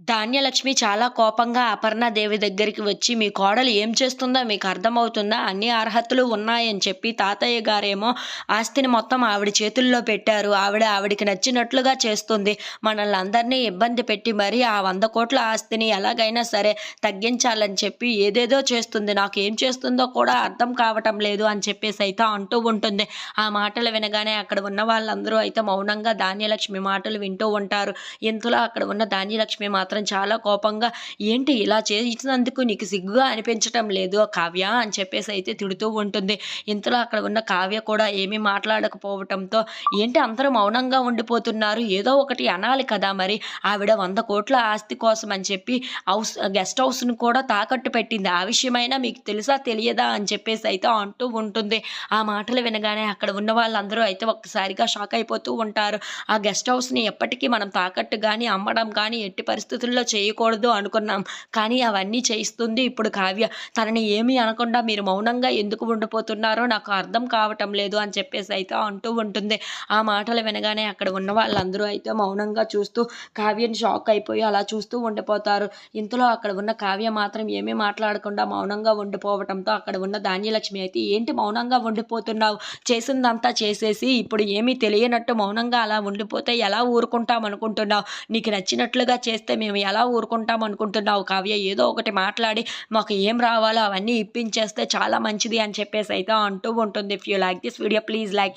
ధాన్యలక్ష్మి చాలా కోపంగా అపర్ణాదేవి దగ్గరికి వచ్చి మీ కోడలు ఏం చేస్తుందో మీకు అర్థమవుతుందా? అన్ని అర్హతలు ఉన్నాయని చెప్పి తాతయ్య గారేమో ఆస్తిని మొత్తం ఆవిడ చేతుల్లో పెట్టారు. ఆవిడ ఆవిడికి నచ్చినట్లుగా చేస్తుంది. మనల్ని అందరినీ ఇబ్బంది పెట్టి మరి ఆ వంద కోట్ల ఆస్తిని ఎలాగైనా సరే తగ్గించాలని చెప్పి ఏదేదో చేస్తుంది. నాకు ఏం చేస్తుందో కూడా అర్థం కావటం లేదు అని చెప్పేసి అయితే అంటూ ఉంటుంది. ఆ మాటలు వినగానే అక్కడ ఉన్న వాళ్ళందరూ అయితే మౌనంగా ధాన్యలక్ష్మి మాటలు వింటూ ఉంటారు. ఇంతలో అక్కడ ఉన్న ధాన్యలక్ష్మి మాత్రం మాత్రం చాలా కోపంగా ఏంటి ఇలా చేసినందుకు నీకు సిగ్గుగా అనిపించటం లేదు కావ్య? అని చెప్పేసి అయితే తిడుతూ ఉంటుంది. ఇంతలో అక్కడ ఉన్న కావ్య కూడా ఏమీ మాట్లాడకపోవటంతో ఏంటి అందరూ మౌనంగా ఉండిపోతున్నారు? ఏదో ఒకటి అనాలి కదా మరి. ఆవిడ వంద కోట్ల ఆస్తి కోసం అని చెప్పి హౌస్ గెస్ట్ హౌస్ను కూడా తాకట్టు పెట్టింది. ఆ విషయమైనా మీకు తెలుసా తెలియదా? అని చెప్పేసి అయితే అంటూ ఉంటుంది. ఆ మాటలు వినగానే అక్కడ ఉన్న వాళ్ళందరూ అయితే ఒక్కసారిగా షాక్ అయిపోతూ ఉంటారు. ఆ గెస్ట్ హౌస్ని ఎప్పటికీ మనం తాకట్టు కానీ అమ్మడం కానీ ఎట్టి పరిస్థితి పరిస్థితుల్లో చేయకూడదు అనుకున్నాం. కానీ అవన్నీ చేయిస్తుంది ఇప్పుడు కావ్య. తనని ఏమీ అనకుండా మీరు మౌనంగా ఎందుకు ఉండిపోతున్నారో నాకు అర్థం కావటం లేదు అని చెప్పేసి అయితే అంటూ ఉంటుంది. ఆ మాటలు వినగానే అక్కడ ఉన్న వాళ్ళందరూ అయితే మౌనంగా చూస్తూ కావ్యని షాక్ అయిపోయి అలా చూస్తూ ఉండిపోతారు. ఇంతలో అక్కడ ఉన్న కావ్య మాత్రం ఏమీ మాట్లాడకుండా మౌనంగా ఉండిపోవటంతో అక్కడ ఉన్న ధాన్యలక్ష్మి అయితే ఏంటి మౌనంగా ఉండిపోతున్నావు? చేసిందంతా చేసేసి ఇప్పుడు ఏమీ తెలియనట్టు మౌనంగా అలా ఉండిపోతే ఎలా ఊరుకుంటాం అనుకుంటున్నావు? నీకు నచ్చినట్లుగా చేస్తే మేము ఎలా ఊరుకుంటాం అనుకుంటున్నావు కావ్య? ఏదో ఒకటి మాట్లాడి మాకు ఏం రావాలో అవన్నీ ఇప్పించేస్తే చాలా మంచిది అని చెప్పేసి అయితే అంటూ ఉంటుంది. If you like this video please like